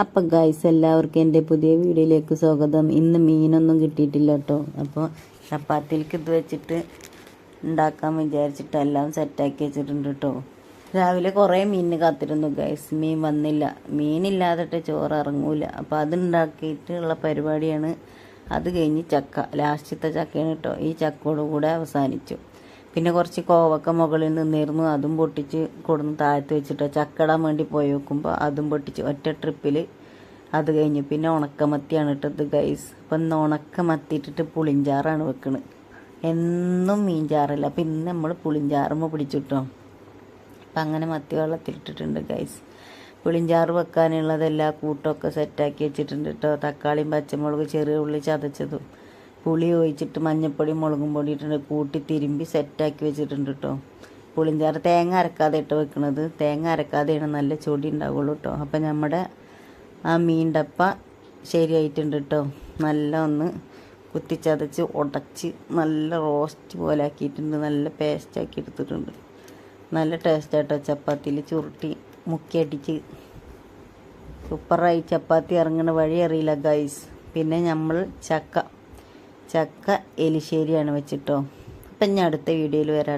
അപ്പം ഗായ്സ് എല്ലാവർക്കും എന്റെ പുതിയ വീഡിയോയിലേക്ക് സ്വാഗതം. ഇന്ന് മീനൊന്നും കിട്ടിയിട്ടില്ല കേട്ടോ. അപ്പോൾ ചപ്പാത്തിയിലേക്ക് ഇത് വെച്ചിട്ട് ഉണ്ടാക്കാൻ വിചാരിച്ചിട്ട് എല്ലാം സെറ്റാക്കി വെച്ചിട്ടുണ്ട് കേട്ടോ. രാവിലെ കുറേ മീനിന് കാത്തിരുന്നു ഗൈസ് മീൻ വന്നില്ല. മീനില്ലാതിട്ട് ചോറ് ഇറങ്ങൂല. അപ്പോൾ അതുണ്ടാക്കിയിട്ടുള്ള പരിപാടിയാണ്. അത് കഴിഞ്ഞ് ചക്ക. ലാസ്റ്റത്തെ ചക്കയാണ് കേട്ടോ. ഈ ചക്കോട് കൂടെ അവസാനിച്ചു. പിന്നെ കുറച്ച് കോവക്ക മുകളിൽ നിന്നിരുന്നു അതും പൊട്ടിച്ച് കൊടുന്ന് താഴ്ത്തി വെച്ചിട്ട് ചക്കടാൻ വേണ്ടി പോയി വെക്കുമ്പോൾ അതും പൊട്ടിച്ച് ഒറ്റ ട്രിപ്പിൽ അത് കഴിഞ്ഞു പിന്നെ ഉണക്കമത്തിയാണ് ഇട്ടത് ഗൈസ് അപ്പം ഇന്ന് ഉണക്കമത്തിയിട്ടിട്ട് പുളിഞ്ചാറാണ് വെക്കുന്നത് എന്നും മീൻചാറല്ല അപ്പം ഇന്ന് നമ്മൾ പുളിഞ്ചാറുമ്പോൾ പിടിച്ചിട്ടോ. അപ്പം അങ്ങനെ മത്തി വെള്ളത്തിലിട്ടിട്ടുണ്ട് ഗൈസ് പുളിഞ്ചാറ് വെക്കാനുള്ളതെല്ലാ കൂട്ടമൊക്കെ സെറ്റാക്കി വെച്ചിട്ടുണ്ട് കേട്ടോ തക്കാളിയും പച്ചമുളക് ചെറിയ ഉള്ളി ചതച്ചതും. പുളി ഒഴിച്ചിട്ട് മഞ്ഞപ്പൊടി മുളകും പൊടി ഇട്ടിട്ട് കൂട്ടി തിരുമ്പി സെറ്റാക്കി വെച്ചിട്ടുണ്ട് കേട്ടോ പുളിഞ്ചാറ് തേങ്ങ അരക്കാതെ ഇട്ട് വെക്കുന്നത് തേങ്ങ അരക്കാതെയാണ് നല്ല ചൊടി ഉണ്ടാവുള്ളൂ കേട്ടോ അപ്പം നമ്മുടെ ആ മീൻ ഡപ്പ ശരിയായിട്ടുണ്ട് കേട്ടോ നല്ല ഒന്ന് കുത്തിച്ചതച്ച് ഉടച്ച് നല്ല റോസ്റ്റ് പോലെ ആക്കിയിട്ടുണ്ട്. നല്ല പേസ്റ്റ് ആക്കി എടുത്തിട്ടുണ്ട്. നല്ല ടേസ്റ്റ് ആട്ടോ ചപ്പാത്തിയിൽ. ചുരുട്ടി മുക്കിയടിച്ച്. സൂപ്പറായി ചപ്പാത്തി ഇറങ്ങണ വഴി അറിയില്ല ഗൈസ് പിന്നെ നമ്മൾ ചക്ക. ചക്ക എലിശ്ശേരിയാണ് വെച്ചിട്ടോ. അപ്പം ഞാൻ അടുത്ത വീഡിയോയിൽ വരാം